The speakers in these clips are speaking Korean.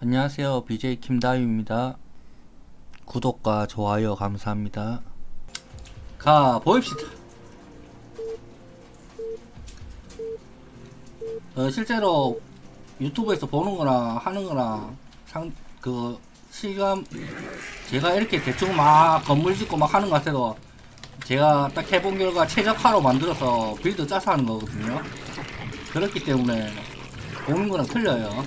안녕하세요. BJ 김다유입니다. 구독과 좋아요 감사합니다. 가 보입시다. 어, 실제로 유튜브에서 보는 거나 하는 거나 상, 그, 실감, 제가 이렇게 대충 막 건물 짓고 막 하는 것 같아도 제가 딱 해본 결과 최적화로 만들어서 빌드 짜서 하는 거거든요. 그렇기 때문에 보는 거랑 틀려요.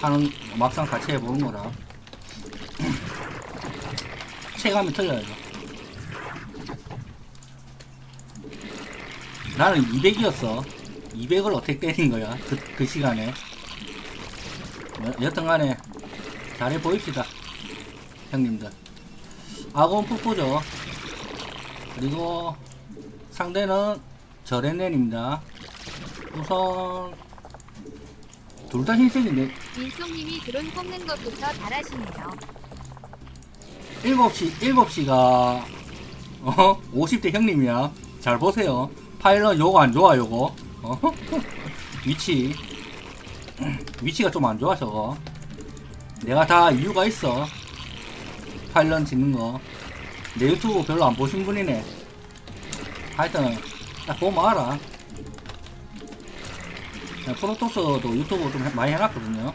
하는 막상 같이 해보는 거랑 체감이 틀려요. 나는 200이었어. 200을 어떻게 때린 거야? 그, 그 시간에. 여, 여튼 간에 잘해 보입시다. 형님들. 아곤 푸푸죠. 그리고 상대는 저레넨입니다. 우선 둘 다 흰색인데 민송님이 드론 뽑는 것부터 잘하시네요. 7시, 7시가, 어? 50대 형님이야. 잘 보세요. 파일럿 요거 안 좋아, 요거. 어? 위치. 위치가 좀 안 좋아, 저거. 내가 다 이유가 있어. 파일럿 짓는 거. 내 유튜브 별로 안 보신 분이네. 하여튼, 딱 보면 알아. 야, 프로토스도 유튜브 좀 해- 많이 해놨거든요.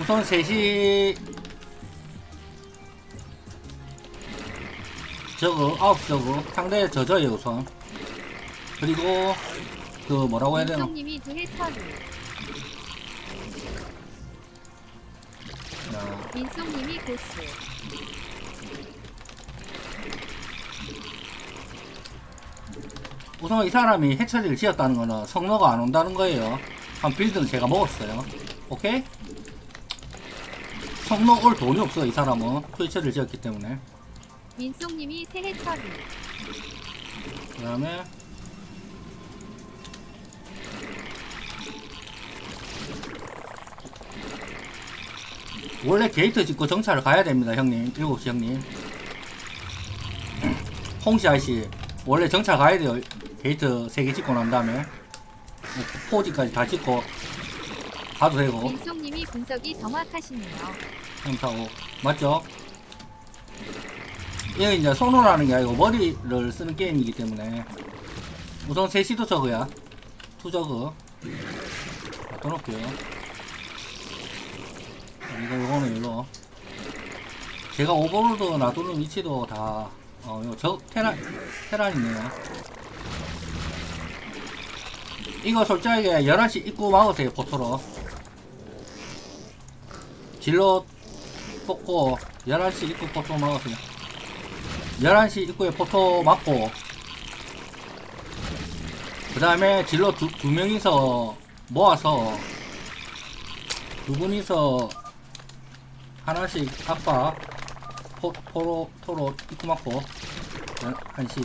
우선 3시 저거 아홉 저거 상대 저저예요 우선 그리고 그 뭐라고 해야 되나 민송님이 두해 고스. 우선 이 사람이 해처리를 지었다는 거는 성노가 안 온다는 거예요. 한 빌드는 제가 먹었어요. 오케이? 성노 올 돈이 없어 이 사람은. 트위처를 지었기 때문에. 민송님이 세해 처리. 그 다음에 원래 게이트 짓고 정찰을 가야 됩니다 형님. 7시 형님. 홍시 아저씨 원래 정찰 가야 돼요 게이트 3개 짓고 난 다음에 뭐 포지까지 다 짓고 가도 되고. 민송님이 분석이 정확하시네요. 형사고. 맞죠? 이게 이제 손으로 하는 게 아니고 머리를 쓰는 게임이기 때문에. 우선 세시도 저거야. 투저거 떠놓을게요. 이거 이거는 일로. 제가 오버로드 놔두는 위치도 다 어, 이거 저 테란 테란이네요 이거 솔직하게 11시 입구 막으세요 포토로. 진로 뽑고 11시 입구 포토 막았어요. 11시 입구에 포토 맞고. 그 다음에 진로 두, 두 명이서 모아서 두 분이서 하나씩 아빠 포, 포로 토로 입구 열- 한시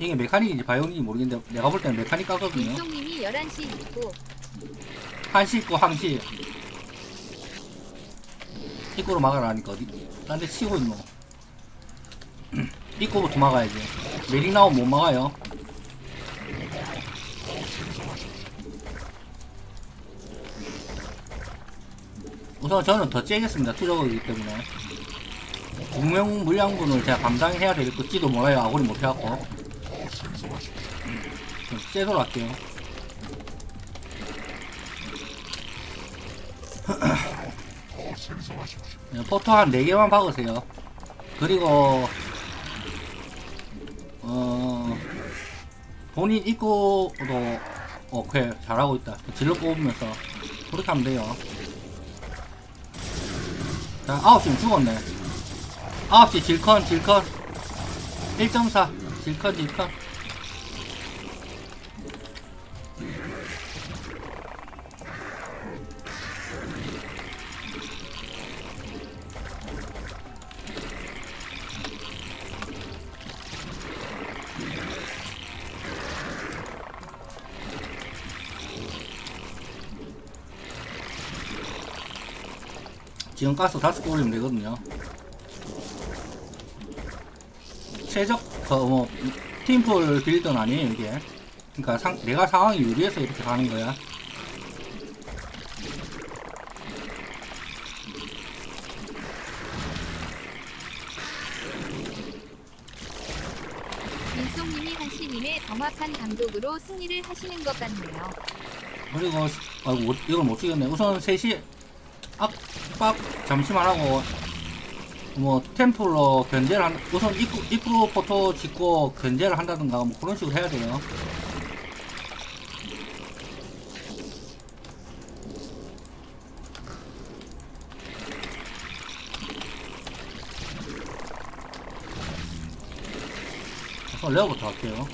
이게 메카닉인지 바이오닉인지 모르겠는데 내가 볼 때는 메카닉 가거든요. 민송님이 11시 입구. 한시 있고 항시. 입구로 막아라니까 어디? 딴 데 치고 있노. 입구부터 막아야지. 메릭 나오면 못 막아요. 우선 저는 더 째겠습니다 투적이기 때문에. 분명 물량분을 제가 감당해야 될지도 몰라요. 아무리 못해갖고. 좀 째도록 할게요 네, 포토 한 4개만 박으세요. 그리고, 어, 본인 입구도, 오케이, 잘하고 있다. 진로 뽑으면서, 그렇게 하면 돼요. 자, 9시면 죽었네. 9시 질컨, 질컨. 1.4, 질컨, 질컨. 지금 가스 다섯 개 올리면 되거든요. 최적, 그, 뭐, 팀플 빌드는 아니에요, 이게. 그러니까 상, 내가 상황이 유리해서 이렇게 가는 거야. 민송님이 한시님의 정확한 감독으로 승리를 하시는 것 같네요. 그리고 아이고 못- 이걸 못 찍었네. 우선 3시 압박 잠시만 하고 뭐 템플로 견제를 한 우선 입구 입구 포토 짓고 견제를 한다든가 뭐 그런 식으로 해야 돼요. 레어부터 할게요.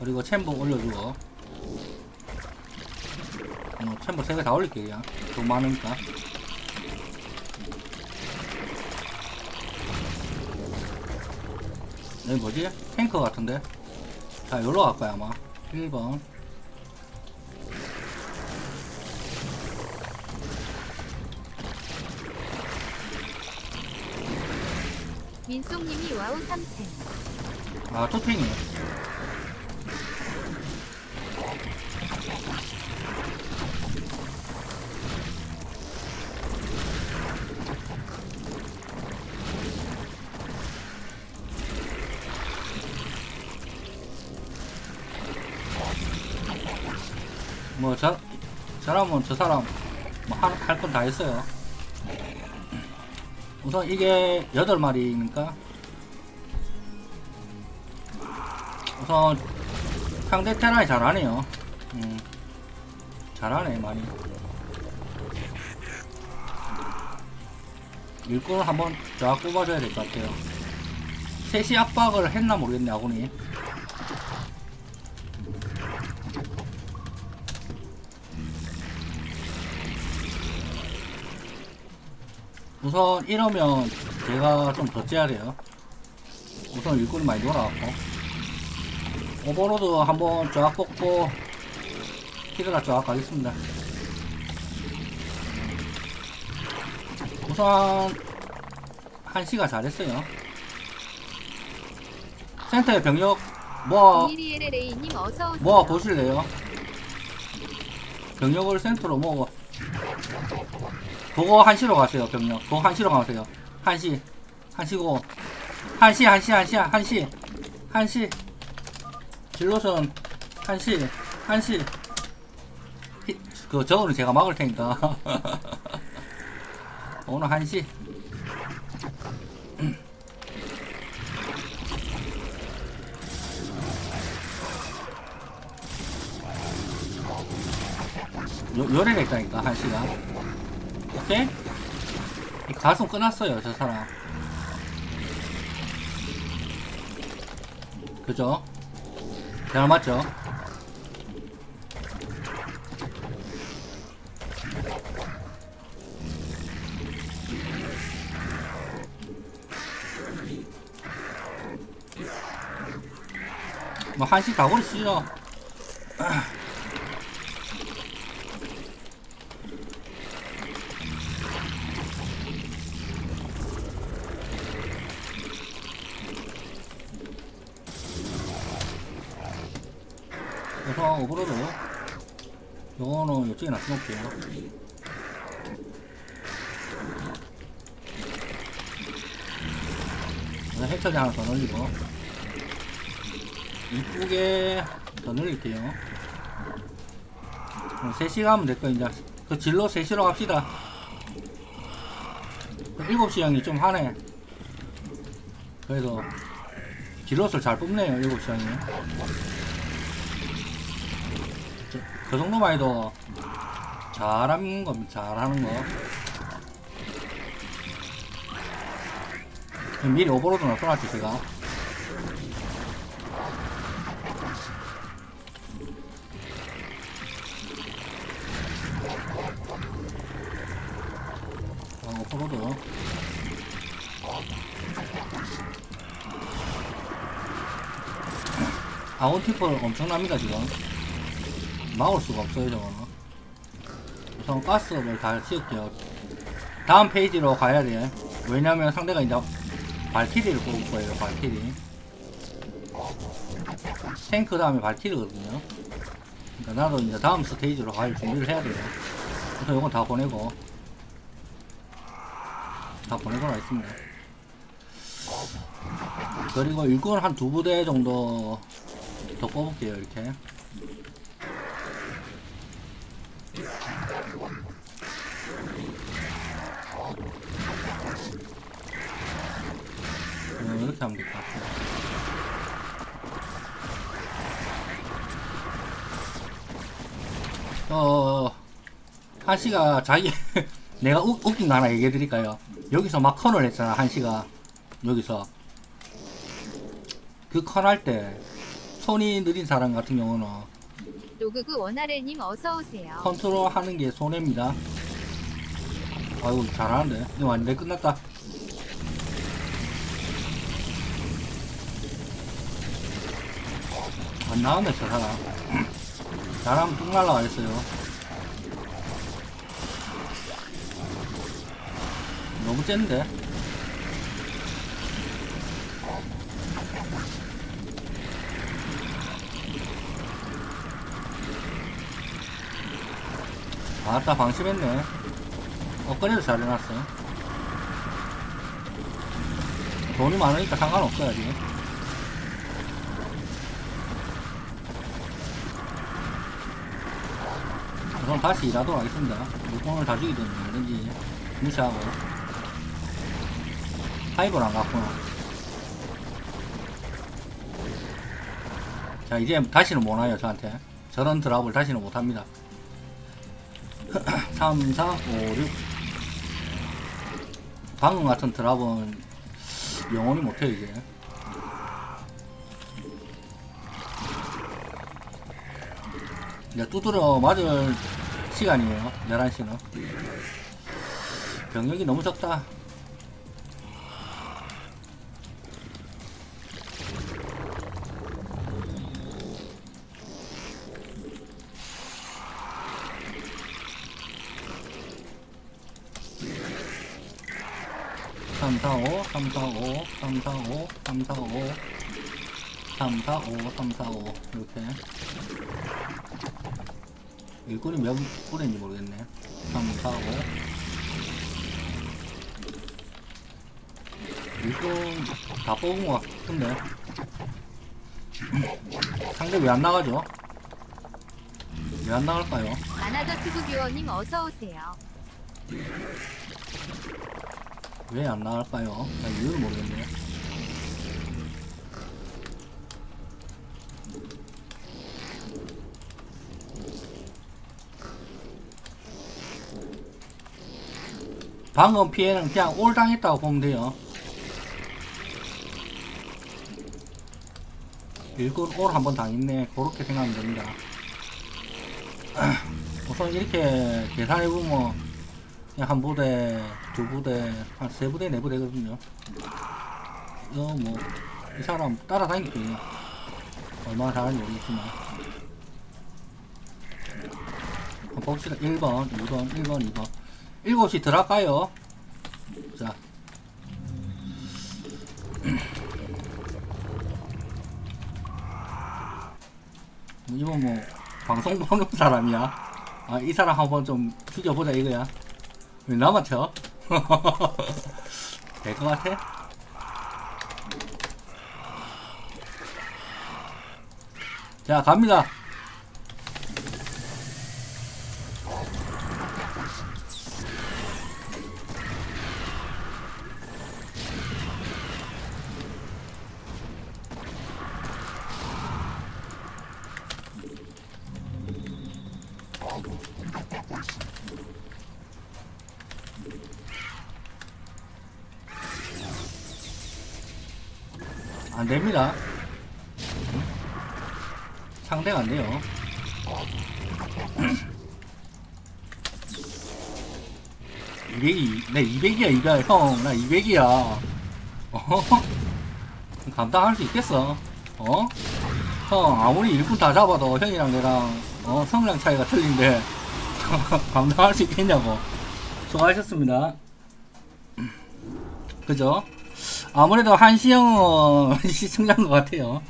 그리고 챔버 올려주고 어, 챔버 3개 다 올릴게요. 그냥 돈 많으니까. 여기 뭐지? 탱커 같은데? 자 여기로 갈 거야 아마. 1번. 민송님이 와우 3템. 아 토탱이 뭐 사람은 저 사람 뭐 할 건 다 했어요 우선 이게 여덟 마리니까 우선 상대 테란이 잘하네요. 음, 잘하네 많이. 일꾼을 한번 쫙 뽑아줘야 될 것 같아요. 셋이 압박을 했나 모르겠네 아군이. 우선 이러면 제가 좀더 째야 돼요. 우선 일꾼이 많이 돌아왔고. 오버로드 한번 쫙 뽑고 히드라 쫙 가겠습니다. 우선 한시가 잘했어요. 센터에 병력 모아 01LLA님 어서오세요. 모아 보실래요? 병력을 센터로 모아 그거 한시로 가세요 병력. 그거 한시로 가세요. 한시. 한시고. 한시 한시 한시 한시. 한시. 진로선. 한시. 한시. 히- 그 저거는 제가 막을 테니까. 오늘 한시. 요, 요래가 있다니까 한시가 오케이? 이 가슴 끊었어요 저 사람 그죠? 잘 맞죠? 뭐 한시 다 버리시죠 우선 오버로드 요거는 이쪽에 놔둬놓을게요. 해처리 하나 더 늘리고. 이쁘게 더 늘릴게요. 3시 가면 될 거 이제. 그 진로 3시로 갑시다. 7시 형이 좀 하네. 그래도 진로를 잘 뽑네요 7시 형이 저- 그 정도만 해도 잘하는 겁니다. 잘하는 거. 미리 오버로드 넣어놨지 제가. 아, 오버로드. 아웃티퍼 엄청납니다 지금. 막을 수가 없어요 저거는 우선 가스를 다 씌울게요 다음 페이지로 가야 돼 왜냐면 상대가 이제 발키리를 뽑을 거예요 발키리 탱크 다음에 발키르거든요. 그러니까 나도 이제 다음 스테이지로 갈 준비를 해야 돼요. 그래서 이건 다 보내고 다 보내고 나 있습니다. 그리고 일꾼 한 두 부대 정도 더 뽑을게요 이렇게. 음, 이렇게 하면 될 것 같아요. 어, 한씨가 자기, 내가 웃, 웃긴 거 하나 얘기해 드릴까요? 여기서 막 컨을 했잖아, 한씨가. 여기서. 그 컨 할 때, 손이 느린 사람 같은 경우는 로그그 원아래님 어서 오세요. 컨트롤 하는 게 손해입니다. 아이고, 잘하는데. 이거 완전 끝났다. 안 나오네, 저 사람. 잘하면 뚝 날라가겠어요. 너무 센데? 아따 방심했네 엇거리도 잘 해놨어 돈이 많으니까 상관없어야지 그럼 다시 일하도록 하겠습니다. 물건을 다 죽이든 말든지 무시하고. 파이브를 안 갔구나 자 이제 다시는 못 와요 저한테. 저런 드랍을 다시는 못 합니다. 3, 4, 5, 6 방금 같은 드랍은 영원히 못해요 이제. 이제 두드려 맞을 시간이에요. 11시는. 병력이 너무 적다. 삼, 사, 오, 삼, 사, 오, 삼, 사, 오, 삼, 사, 오, 삼, 사, 오, 삼, 사, 오. 이렇게 일꾼이 몇 꿀인지 모르겠네 3, 4, 5 일꾼 다 뽑은 것 같은데 상대 왜 안 나가죠? 왜 안 나갈까요? 아나더 투구 뷰어님 어서 오세요. 왜 안 나갈까요? 나 이유를 모르겠네. 방금 피해는 그냥 올 당했다고 보면 돼요. 일꾼 올 한 번 당했네. 그렇게 생각하면 됩니다. 우선 이렇게 계산해보면 그냥 한 부대, 두 부대, 한 세 부대, 네 부대거든요. 이거 뭐, 이 사람 따라다니기 얼마나 잘하는지 모르겠지만. 봅시다. 1번, 2번, 1번, 2번. 7시 들어갈까요? 자. 이번 뭐, 방송 보는 사람이야. 아, 이 사람 한번 좀 죽여보자 이거야. 왜 나만 쳐? 될 것 같아? 자, 갑니다. 안 됩니다. 상대가 안 돼요. (200이) 내 (200이야) 이거 형나 (200이야) 어? 감당할 수 있겠어 어? 형 아무리 일꾼 다 잡아도 형이랑 내랑 어 성량 차이가 틀린데 감당할 수 있겠냐고 수고하셨습니다 그죠? 아무래도 한시영 시청자인 것 같아요.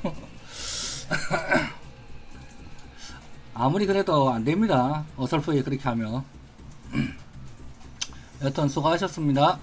아무리 그래도 안 됩니다. 어설프게 그렇게 하면. 여튼 수고하셨습니다.